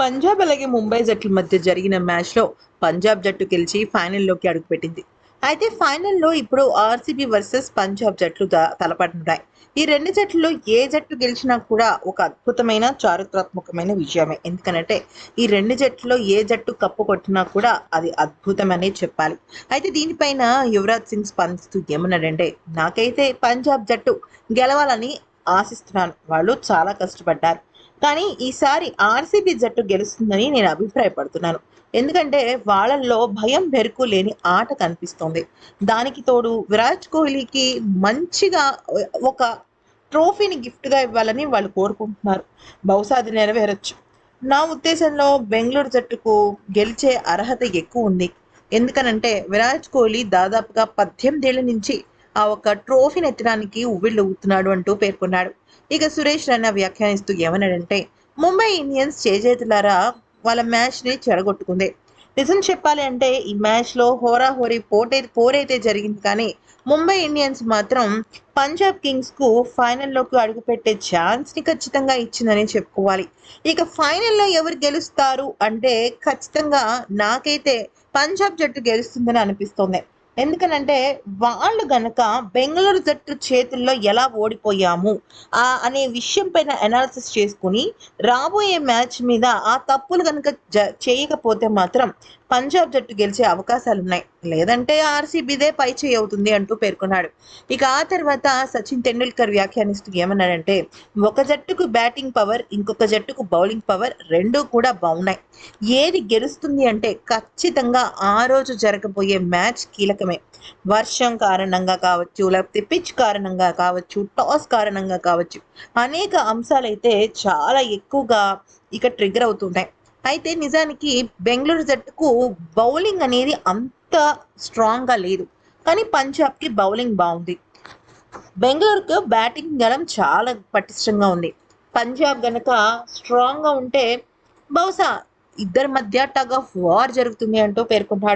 పంజాబ్ అలాగే ముంబై జట్ల మధ్య జరిగిన మ్యాచ్లో పంజాబ్ జట్టు గెలిచి ఫైనల్లోకి అడుగుపెట్టింది. అయితే ఫైనల్లో ఇప్పుడు ఆర్సీబీ వర్సెస్ పంజాబ్ జట్లు తలపడుతున్నాయి ఈ రెండు జట్లలో ఏ జట్టు గెలిచినా కూడా ఒక అద్భుతమైన చారిత్రాత్మకమైన విజయమే. ఎందుకనంటే ఈ రెండు జట్టులో ఏ జట్టు కప్పు కొట్టినా కూడా అది అద్భుతమనే చెప్పాలి. అయితే దీనిపైన యువరాజ్ సింగ్ స్పందిస్తూ ఏమన్నాడంటే నాకైతే పంజాబ్ జట్టు గెలవాలని ఆశిస్తున్నాను. వాళ్ళు చాలా కష్టపడ్డారు. కానీ ఈసారి ఆర్సీబీ జట్టు గెలుస్తుందని నేను అభిప్రాయపడుతున్నాను. ఎందుకంటే వాళ్ళల్లో భయం బెరుకు లేని ఆట కనిపిస్తోంది. దానికి తోడు విరాట్ కోహ్లీకి మంచిగా ఒక ట్రోఫీని గిఫ్ట్గా ఇవ్వాలని వాళ్ళు కోరుకుంటున్నారు. బహుశా అది నెరవేరొచ్చు. నా ఉద్దేశంలో బెంగళూరు జట్టుకు గెలిచే అర్హత ఎక్కువ ఉంది. ఎందుకనంటే విరాట్ కోహ్లీ దాదాపుగా పద్దెనిమిదేళ్ళ నుంచి ఆ ఒక ట్రోఫీని ఎత్తడానికి ఉవ్విళ్ళు అంటూ పేర్కొన్నాడు. ఇక సురేష్ రైనా వ్యాఖ్యానిస్తూ ఏమన్నాడంటే ముంబై ఇండియన్స్ చేజేతులారా? వాళ్ళ మ్యాచ్ని చెడగొట్టుకుంది. నిజం చెప్పాలి అంటే ఈ మ్యాచ్లో హోరాహోరీ పోటే పోరైతే జరిగింది కానీ ముంబై ఇండియన్స్ మాత్రం పంజాబ్ కింగ్స్కు ఫైనల్లోకి అడుగుపెట్టే ఛాన్స్ని ఖచ్చితంగా ఇచ్చిందని చెప్పుకోవాలి. ఇక ఫైనల్లో ఎవరు గెలుస్తారు అంటే ఖచ్చితంగా నాకైతే పంజాబ్ జట్టు గెలుస్తుందని అనిపిస్తోంది. ఎందుకనంటే వాళ్ళు గనక బెంగళూరు జట్టు చేతుల్లో ఎలా ఓడిపోయాము ఆ అనే విషయం పైన అనాలిసిస్ చేసుకుని రాబోయే మ్యాచ్ మీద ఆ తప్పులు కనుక జ చేయకపోతే మాత్రం పంజాబ్ జట్టు గెలిచే అవకాశాలు ఉన్నాయి లేదంటే ఆర్సీబీదే పై చేయి అవుతుంది అంటూ పేర్కొన్నాడు. ఇక ఆ తర్వాత సచిన్ టెండూల్కర్ వ్యాఖ్యానిస్తూ ఏమన్నాడంటే ఒక జట్టుకు బ్యాటింగ్ పవర్ ఇంకొక జట్టుకు బౌలింగ్ పవర్ రెండూ కూడా బాగున్నాయి ఏది గెలుస్తుంది అంటే ఖచ్చితంగా ఆ రోజు జరగబోయే మ్యాచ్ కీలకమే. వర్షం కారణంగా కావచ్చు లేకపోతే పిచ్ కారణంగా కావచ్చు టాస్ కారణంగా కావచ్చు అనేక అంశాలైతే చాలా ఎక్కువగా ఇక ట్రిగర్ అవుతుంటాయి అయితే నిజానికి బెంగళూరు జట్టుకు బౌలింగ్ అనేది అంత స్ట్రాంగ్గా లేదు. కానీ పంజాబ్కి బౌలింగ్ బాగుంది. బెంగళూరుకు బ్యాటింగ్ గణం చాలా పటిష్టంగా ఉంది. పంజాబ్ గనక స్ట్రాంగ్గా ఉంటే బహుశా ఇద్దరి మధ్య టగ్ ఆఫ్ వార్ జరుగుతుంది అంటూ పేర్కొంటాడు